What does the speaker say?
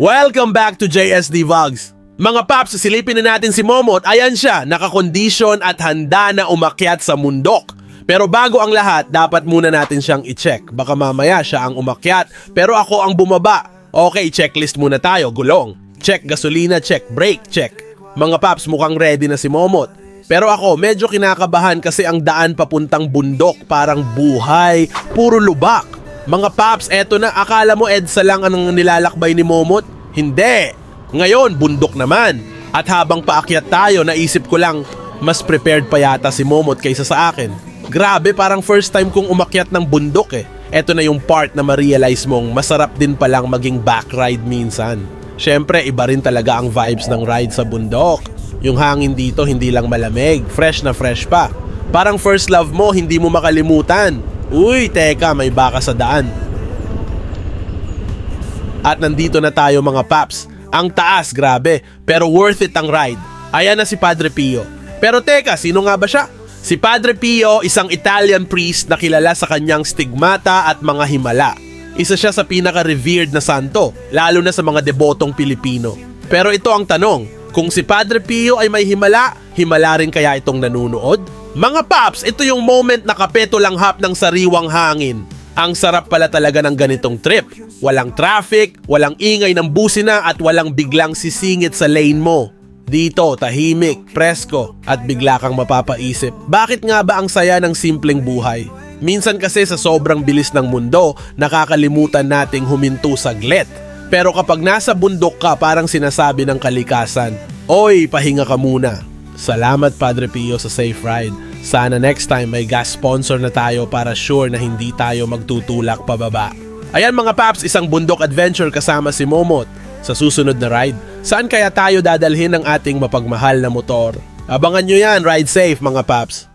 Welcome back to JSD Vlogs. Mga paps, silipin na natin si Momot. Ayan siya, nakakondisyon at handa na umakyat sa mundok. Pero bago ang lahat, dapat muna natin siyang i-check. Baka mamaya siya ang umakyat, pero ako ang bumaba. Okay, checklist muna tayo. Gulong. Check gasolina, check brake, check. Mga paps, mukhang ready na si Momot. Pero ako, medyo kinakabahan kasi ang daan papuntang bundok parang buhay, puro lubak. Mga paps, eto na, akala mo EDSA lang ang nilalakbay ni Momot? Hindi! Ngayon, bundok naman. At habang paakyat tayo, naisip ko lang, mas prepared pa yata si Momot kaysa sa akin. Grabe, parang first time kong umakyat ng bundok eh. Eto na yung part na ma-realize mong masarap din palang maging back ride minsan. Siyempre, iba rin talaga ang vibes ng ride sa bundok. Yung hangin dito hindi lang malamig, fresh na fresh pa. Parang first love mo, hindi mo makalimutan. Uy, teka, may baka sa daan. At nandito na tayo mga paps. Ang taas, grabe. Pero worth it ang ride. Ayan na si Padre Pio. Pero teka, sino nga ba siya? Si Padre Pio, isang Italian priest na kilala sa kanyang stigmata at mga himala. Isa siya sa pinaka-revered na santo, lalo na sa mga debotong Pilipino. Pero ito ang tanong, kung si Padre Pio ay may himala, himala rin kaya itong nanunood? Mga paps, ito yung moment na kapeto lang hap ng sariwang hangin. Ang sarap pala talaga ng ganitong trip. Walang traffic, walang ingay ng busina at walang biglang sisingit sa lane mo. Dito, tahimik, presko, at bigla kang mapapaisip, bakit nga ba ang saya ng simpleng buhay? Minsan kasi sa sobrang bilis ng mundo, nakakalimutan nating huminto saglit. Pero kapag nasa bundok ka, parang sinasabi ng kalikasan, Oy, pahinga ka muna. Salamat Padre Pio sa safe ride. Sana next time may gas sponsor na tayo para sure na hindi tayo magtutulak pababa. Ayan mga paps, isang bundok adventure kasama si Momot. Sa susunod na ride, saan kaya tayo dadalhin ng ating mapagmahal na motor? Abangan nyo yan, ride safe mga paps.